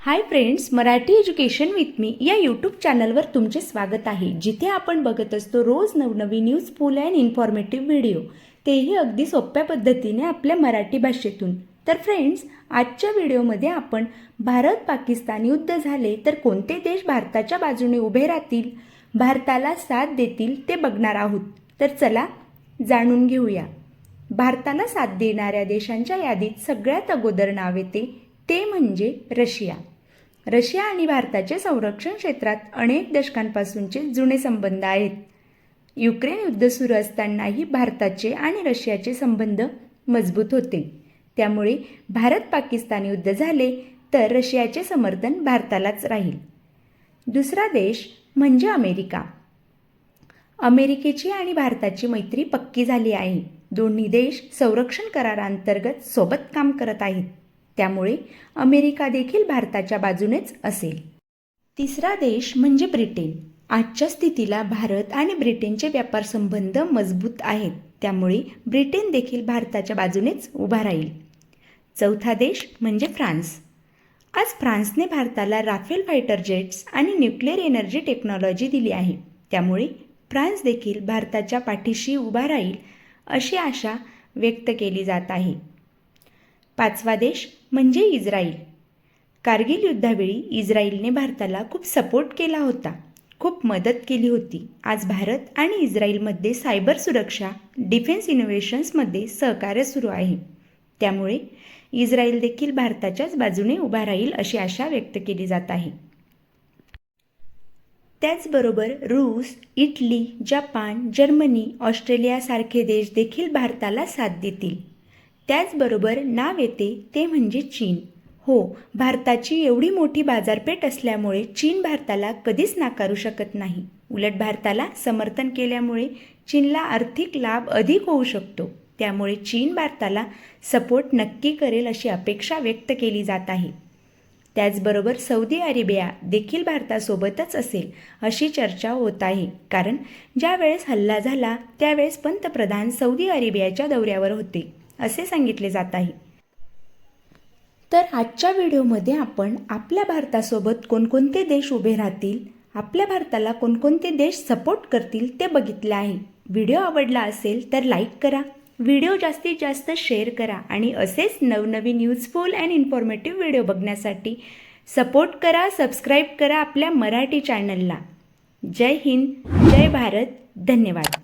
Hi friends Marathi education with मी या YouTube चॅनलवर तुमचे स्वागत आहे. जिथे आपण बघत असतो रोज नवनवीन न्यूजफुल अँड इन्फॉर्मेटिव्ह व्हिडिओ तेही अगदी सोप्या पद्धतीने आपल्या मराठी भाषेतून. तर फ्रेंड्स आजच्या व्हिडिओमध्ये आपण भारत पाकिस्तान युद्ध झाले तर कोणते देश भारताच्या बाजूने उभे राहतील? भारताला साथ देतील ते बघणार आहोत. तर चला जाणून घेऊया. भारताला साथ देणाऱ्या देशांच्या यादीत सगळ्यात अगोदर नाव येते ते म्हणजे रशिया. रशिया आणि भारताचे संरक्षण क्षेत्रात अनेक दशकांपासूनचे जुने संबंध आहेत. युक्रेन युद्ध सुरू असतानाही भारताचे आणि रशियाचे संबंध मजबूत होते. त्यामुळे भारत पाकिस्तान युद्ध झाले तर रशियाचे समर्थन भारतालाच राहील. दुसरा देश म्हणजे अमेरिका. अमेरिकेची आणि भारताची मैत्री पक्की झाली आहे. दोन्ही देश संरक्षण करारांतर्गत सोबत काम करत आहेत. त्यामुळे अमेरिका देखील भारताच्या बाजूनेच असेल. तिसरा देश म्हणजे ब्रिटन. आजच्या स्थितीला भारत आणि ब्रिटनचे व्यापार संबंध मजबूत आहेत. त्यामुळे ब्रिटन देखील भारताच्या बाजूनेच उभा राहील. चौथा देश म्हणजे फ्रान्स. आज फ्रान्सने भारताला राफेल फायटर जेट्स आणि न्यूक्लिअर एनर्जी टेक्नॉलॉजी दिली आहे. त्यामुळे फ्रान्स देखील भारताच्या पाठीशी उभा राहील अशी आशा व्यक्त केली जात आहे. पाचवा देश म्हणजे इस्रायल कारगिल युद्धावेळी इस्रायलने भारताला खूप सपोर्ट केला होता. खूप मदत केली होती. आज भारत आणि इस्रायलमध्ये सायबर सुरक्षा डिफेन्स इनोव्हेशन्समध्ये सहकार्य सुरू आहे. त्यामुळे इस्रायल देखील भारताच्याच बाजूने उभा राहील अशी आशा व्यक्त केली जात आहे. त्याचबरोबर रूस इटली जपान जर्मनी ऑस्ट्रेलियासारखे देश देखील भारताला साथ देतील. त्याचबरोबर नाव येते ते म्हणजे चीन. हो भारताची एवढी मोठी बाजारपेठ असल्यामुळे चीन भारताला कधीच नाकारू शकत नाही. उलट भारताला समर्थन केल्यामुळे चीनला आर्थिक लाभ अधिक होऊ शकतो. त्यामुळे चीन भारताला सपोर्ट नक्की करेल अशी अपेक्षा व्यक्त केली जात आहे. त्याचबरोबर सौदी अरेबिया देखील भारतासोबतच असेल अशी चर्चा होत आहे. कारण ज्यावेळेस हल्ला झाला त्यावेळेस पंतप्रधान सौदी अरेबियाच्या दौऱ्यावर होते. असे सांगितले जात आहे तर आजच्या व्हिडिओमध्ये आपण आपल्या भारतासोबत कोणकोणते देश उभे राहतील आपल्या भारताला कोणकोणते देश सपोर्ट करतील ते बघितले आहे. व्हिडिओ आवडला असेल तर लाईक करा. व्हिडिओ जास्तीत जास्त शेअर करा आणि असेच नवनवीन यूजफुल अँड इन्फॉर्मेटिव्ह व्हिडिओ बघण्यासाठी सपोर्ट करा सबस्क्राईब करा आपल्या मराठी चॅनलला जय हिंद जय भारत धन्यवाद.